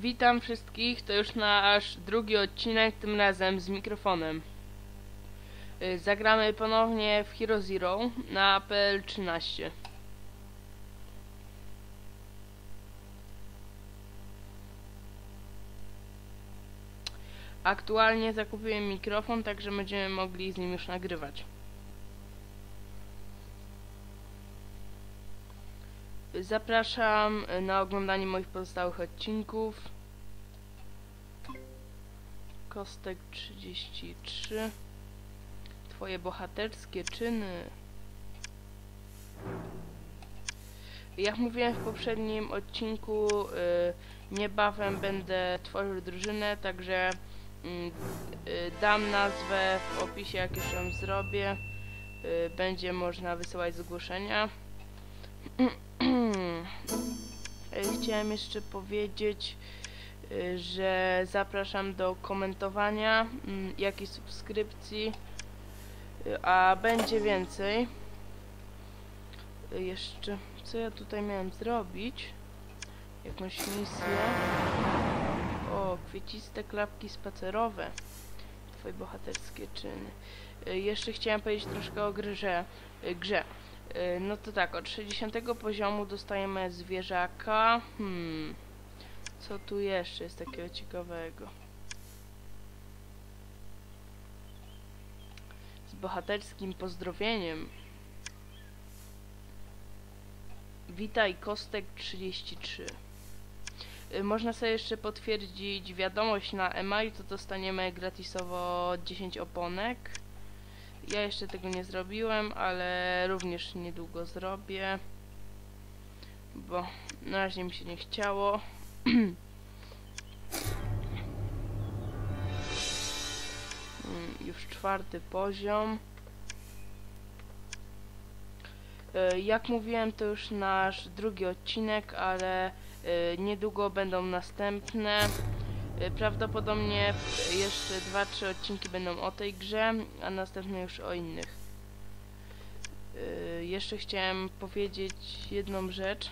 Witam wszystkich, to już nasz drugi odcinek, tym razem z mikrofonem. Y, Zagramy ponownie w Hero Zero na PL13. Aktualnie zakupiłem mikrofon, także będziemy mogli z nim już nagrywać. Zapraszam na oglądanie moich pozostałych odcinków. Kostek 33. Twoje bohaterskie czyny. Jak mówiłem w poprzednim odcinku, y, niebawem będę tworzył drużynę, także mm, y, dam nazwę w opisie, jak już ją zrobię. Y, będzie można wysyłać zgłoszenia. Chciałem jeszcze powiedzieć, y, że zapraszam do komentowania, mm, jak i subskrypcji, y, a będzie więcej. Y, Jeszcze, co ja tutaj miałem zrobić? Jakąś misję. O, kwieciste klapki spacerowe. Twoje bohaterskie czyny. Jeszcze chciałem powiedzieć troszkę o grze. grze. Y, No to tak, od 60 poziomu dostajemy zwierzaka. Hmm. Co tu jeszcze jest takiego ciekawego? Z bohaterskim pozdrowieniem. Witaj Kostek 33. Y, Można sobie jeszcze potwierdzić wiadomość na e-mail, to dostaniemy gratisowo 10 oponek. Ja jeszcze tego nie zrobiłem, ale również niedługo zrobię. Bo na razie mi się nie chciało. Już czwarty poziom. E, Jak mówiłem, to już nasz drugi odcinek, ale e, niedługo będą następne. E, Prawdopodobnie jeszcze 2-3 odcinki będą o tej grze, a następne już o innych. E, Jeszcze chciałem powiedzieć jedną rzecz.